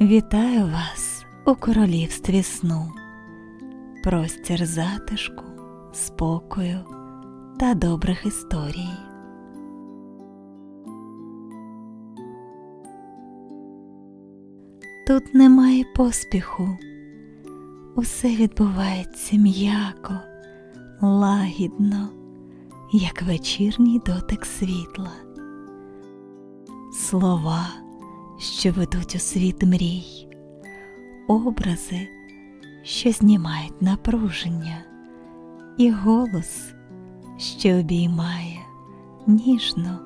Вітаю вас у королівстві сну, простір затишку, спокою та добрих історій. Тут немає поспіху, усе відбувається м'яко, лагідно, як вечірній дотик світла. Слова, що ведуть у світ мрій, образи, що знімають напруження, і голос, що обіймає ніжно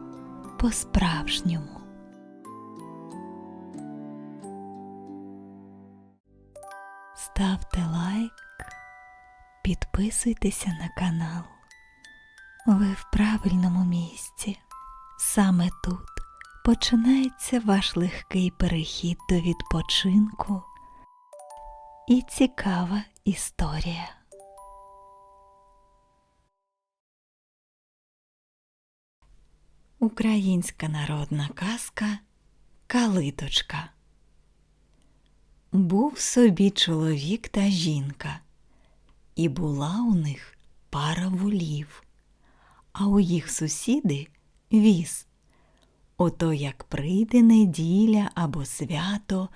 по-справжньому. Ставте лайк, підписуйтеся на канал. Ви в правильному місці. Саме тут починається ваш легкий перехід до відпочинку і цікава історія. Українська народна казка Калиточка. Був собі чоловік та жінка, і була у них пара волів, а у їх сусіди віз. Ото як прийде неділя або свято,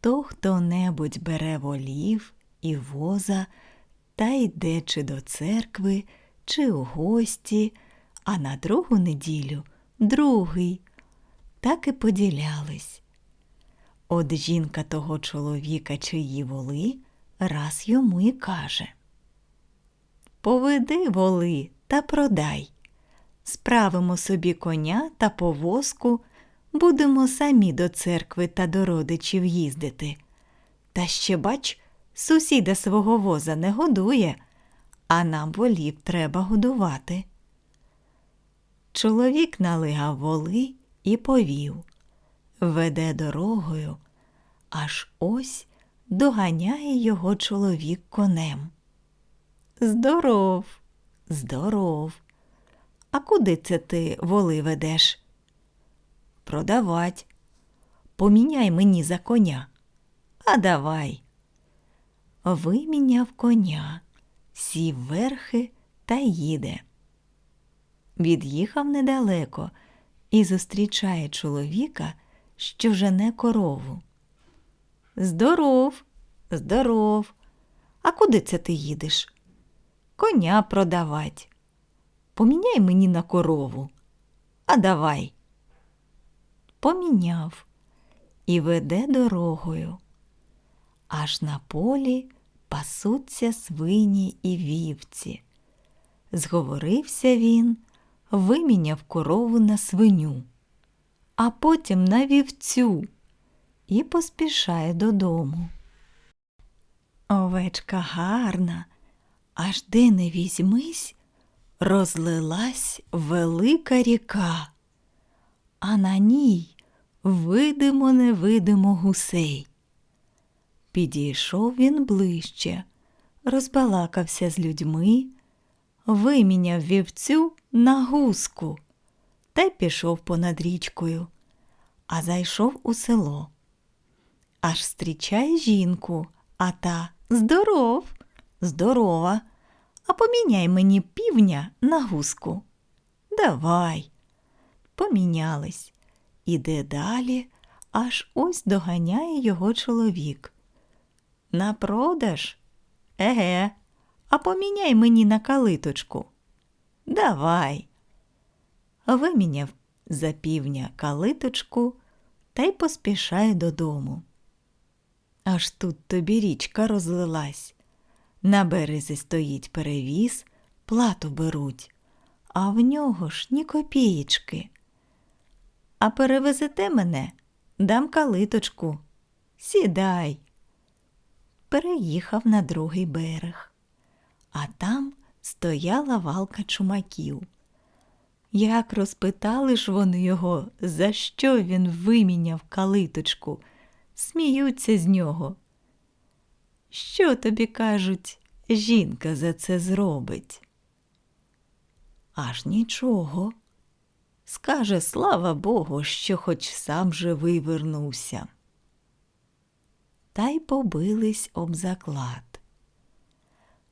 то хто небудь бере волів і воза та йде чи до церкви, чи у гості, а на другу неділю другий. Так і поділялись. От жінка того чоловіка, чиї воли, раз йому і каже Поведи воли та продай. Справимо собі коня та повозку, будемо самі до церкви та до родичів їздити. Та ще, бач, сусіда свого воза не годує, а нам волів треба годувати. Чоловік налигав воли і повів, веде дорогою, аж ось доганяє його чоловік конем. Здоров, здоров. А куди це ти воли ведеш? Продавать. Поміняй мені за коня. А давай. Виміняв коня, сів верхи та їде. Від'їхав недалеко і зустрічає чоловіка, що жене корову. Здоров, здоров. А куди це ти їдеш? Коня продавать. Поміняй мені на корову. А давай. Поміняв і веде дорогою. Аж на полі пасуться свині і вівці. Зговорився він, виміняв корову на свиню, а потім на вівцю і поспішає додому. Овечка гарна, аж де не візьмись, розлилась велика ріка, а на ній видимо невидимо гусей. Підійшов він ближче, розбалакався з людьми, виміняв вівцю на гуску та й пішов понад річкою, а зайшов у село. Аж зустрічає жінку, а та здоров, здорова. А поміняй мені півня на гуску. Давай. Помінялись. Іде далі, аж ось доганяє його чоловік. На продаж? Еге, а поміняй мені на калиточку. Давай. Виміняв за півня калиточку та й поспішає додому. Аж тут тобі річка розлилась. На березі стоїть перевіз, плату беруть, а в нього ж ні копієчки. А перевезете мене, дам калиточку. Сідай. Переїхав на другий берег, а там стояла валка чумаків. Як розпитали ж вони його, за що він виміняв калиточку, сміються з нього. Що тобі кажуть, жінка за це зробить? Аж нічого. Скаже, слава Богу, що хоч сам живий вернувся. та й побились об заклад.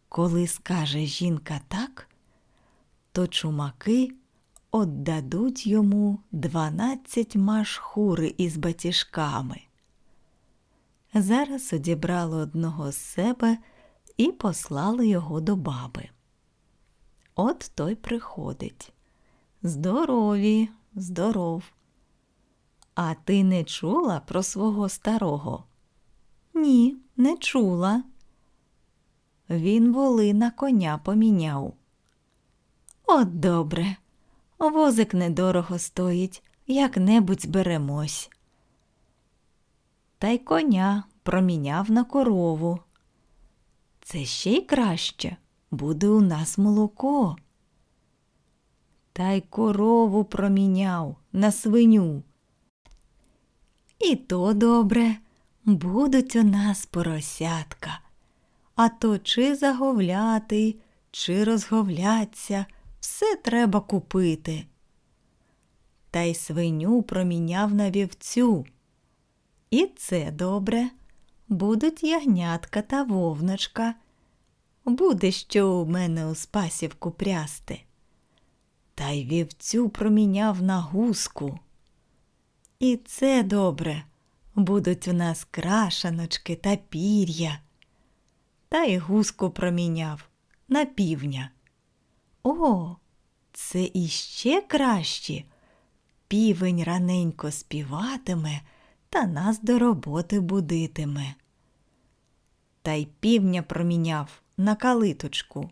Коли скаже жінка так, то чумаки отдадуть йому дванадцять маш хури із батіжками. Зараз одібрали одного з себе і послали його до баби. От той приходить. Здорові, здоров. А ти не чула про свого старого? Ні, не чула. Він воли на коня поміняв. От добре. Возик недорого стоїть, як-небудь зберемось. Та й коня проміняв на корову. Це ще й краще буде у нас молоко. Та й корову проміняв на свиню. І то добре, будуть у нас поросятка. А то чи заговляти, чи розговляться, все треба купити. Та й свиню проміняв на вівцю. І це добре. Будуть ягнятка та вовночка. Буде що у мене у спасівку прясти. Та й вівцю проміняв на гуску. І це добре. Будуть у нас крашаночки та пір'я. Та й гуску проміняв на півня. О, це іще краще. Півень раненько співатиме та нас до роботи будитиме. Та й півня проміняв на калиточку.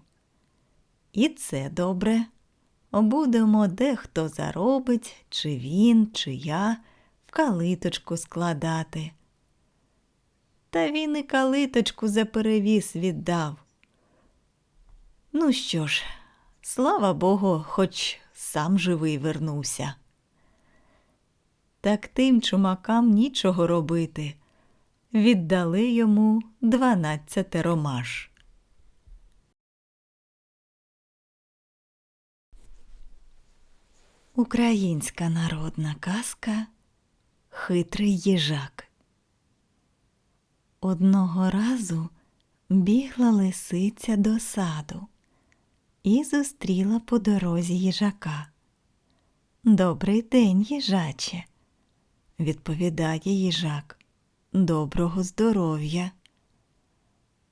І це добре. Будемо дехто заробить, чи він, чи я в калиточку складати. Та він і калиточку за перевіз віддав. Ну що ж, слава Богу, хоч сам живий вернувся. Так тим чумакам нічого робити. Віддали йому дванадцятеро маш. Українська народна казка Хитрий їжак. Одного разу бігла лисиця до саду і зустріла по дорозі їжака. Добрий день, їжаче, відповідає їжак. Доброго здоров'я.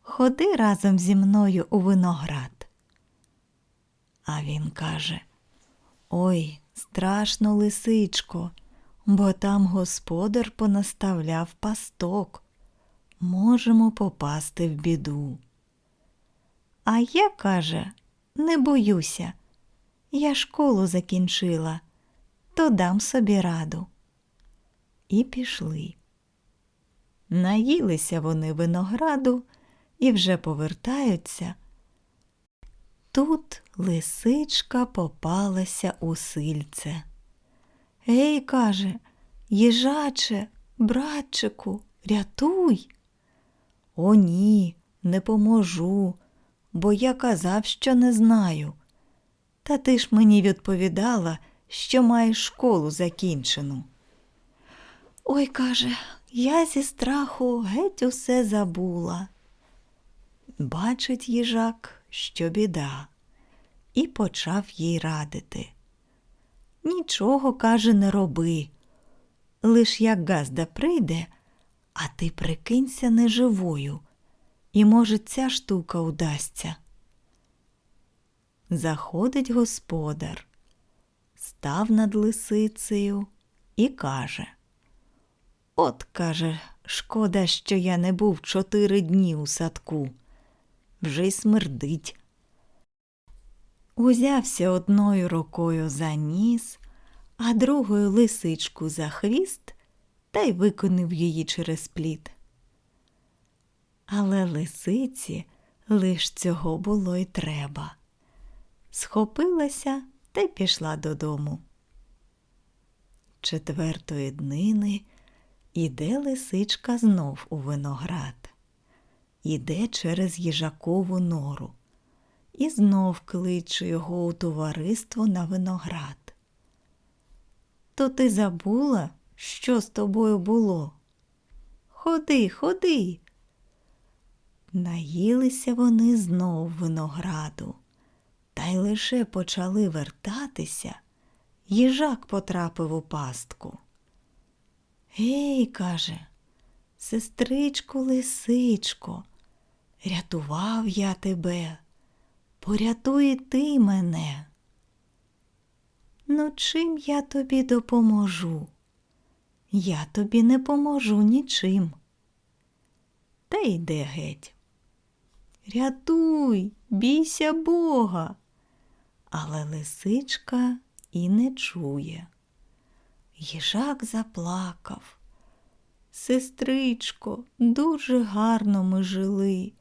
Ходи разом зі мною у виноград. А він каже Ой, страшно, лисичко, бо там господар понаставляв пасток. Можемо попасти в біду. А я, каже, не боюся. Я школу закінчила, то дам собі раду. І пішли. Наїлися вони винограду і вже повертаються. Тут лисичка попалася у сильце. Гей, каже, їжаче, братчику, рятуй. О, ні, не поможу, бо я казав, що не знаю. Та ти ж мені відповідала, що маєш школу закінчену. Ой, каже, я зі страху геть усе забула. Бачить їжак, що біда, і почав їй радити. Нічого, каже, не роби. Лиш як газда прийде, а ти прикинься неживою, і, може, ця штука удасться. Заходить господар, став над лисицею і каже От, каже, шкода, що я не був чотири дні у садку. Вже й смердить. Узявся одною рукою за ніс, а другою лисичку за хвіст та й виконив її через плід. Але лисиці лиш цього було й треба. Схопилася та й пішла додому. Четвертої днини іде лисичка знов у виноград, іде через їжакову нору і знов кличе його у товариство на виноград. То ти забула, що з тобою було? Ходи, ходи. Наїлися вони знов винограду, та й лише почали вертатися, їжак потрапив у пастку. Гей, каже, сестричко лисичко, рятував я тебе, порятуй ти мене. Ну, чим я тобі допоможу? Я тобі не поможу нічим. Та йде геть. Рятуй, бійся Бога. Але лисичка і не чує. Їжак заплакав. Сестричко, дуже гарно ми жили.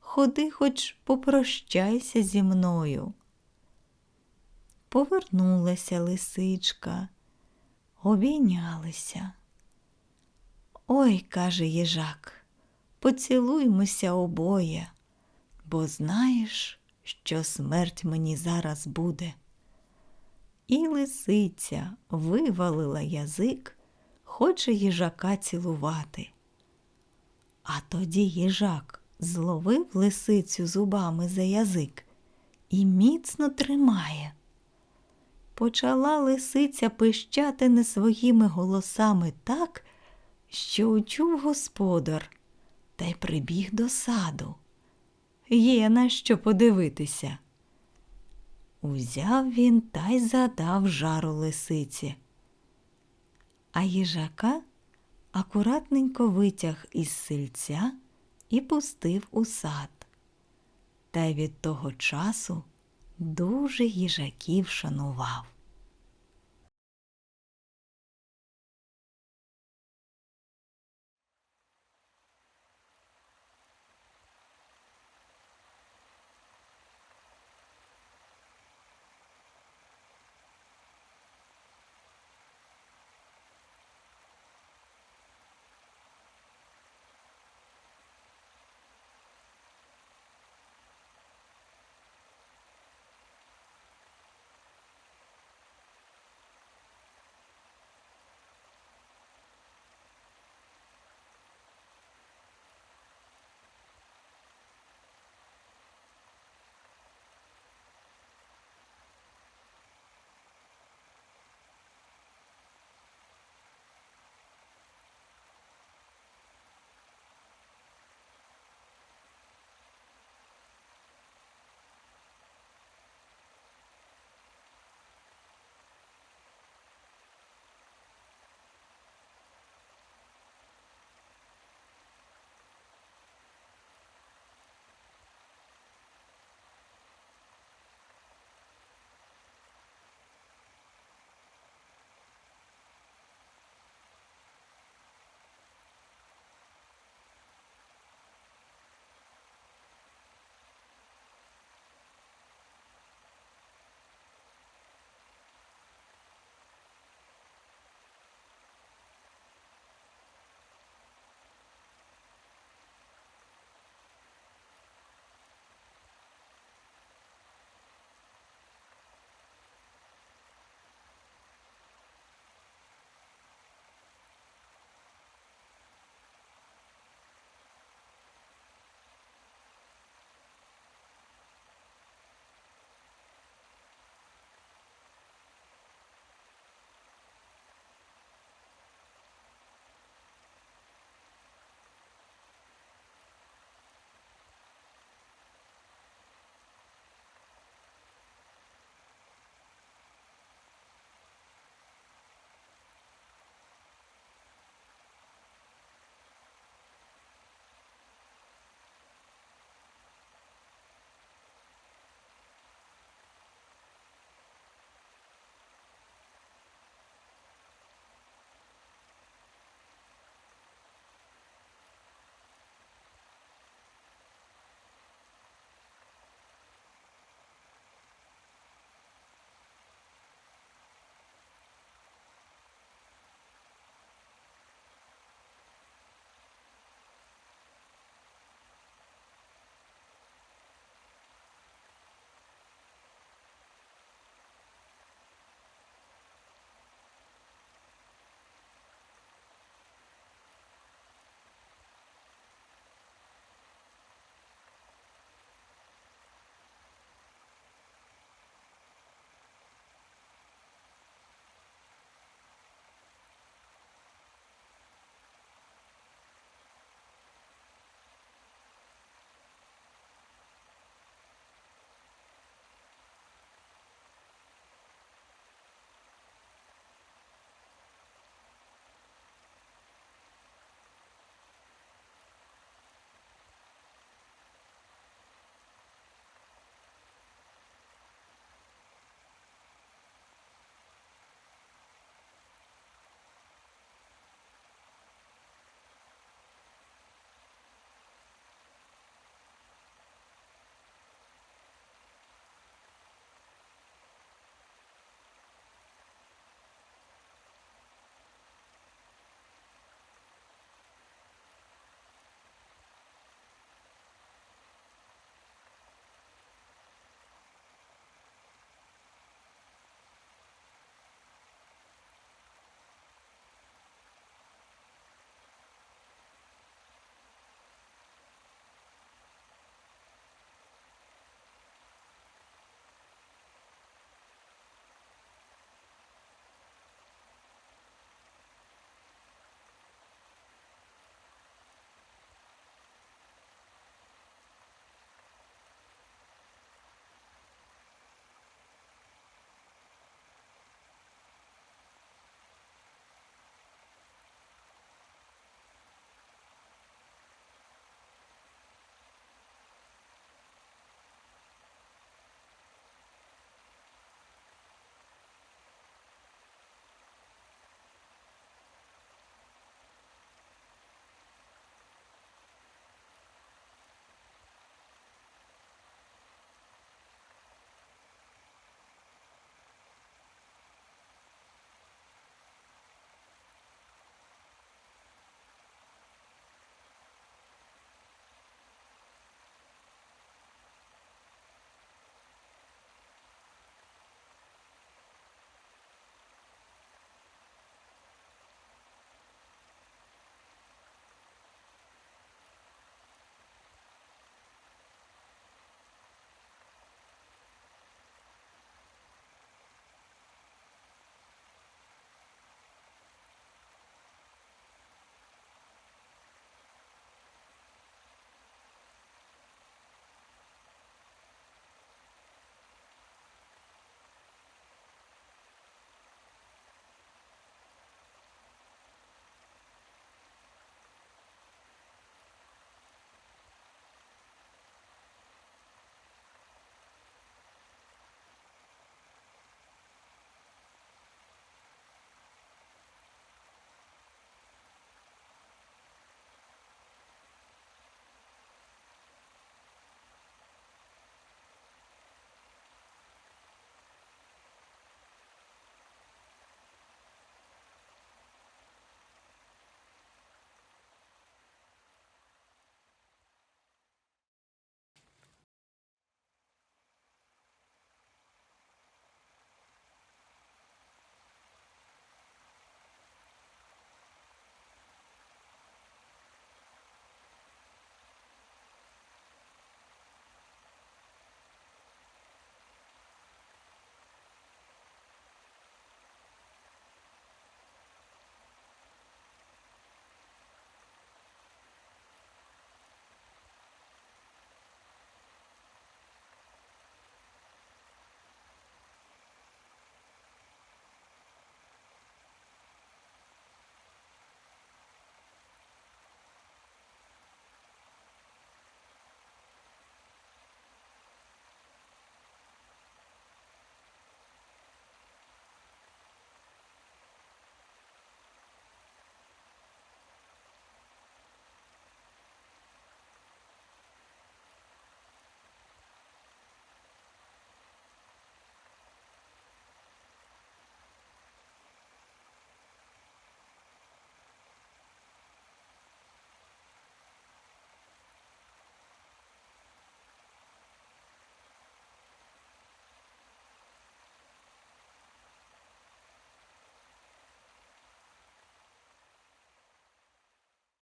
Ходи хоч попрощайся зі мною. Повернулася лисичка, обійнялися. Ой, каже їжак, поцілуймося обоє, бо знаєш, що смерть мені зараз буде. І лисиця вивалила язик, хоче їжака цілувати. А тоді їжак зловив лисицю зубами за язик і міцно тримає. Почала лисиця пищати не своїми голосами так, що учув господар, та й прибіг до саду. Є на що подивитися. Узяв він та й задав жару лисиці. А їжака акуратненько витяг із сильця і пустив у сад. Та й від того часу дуже їжаків шанував.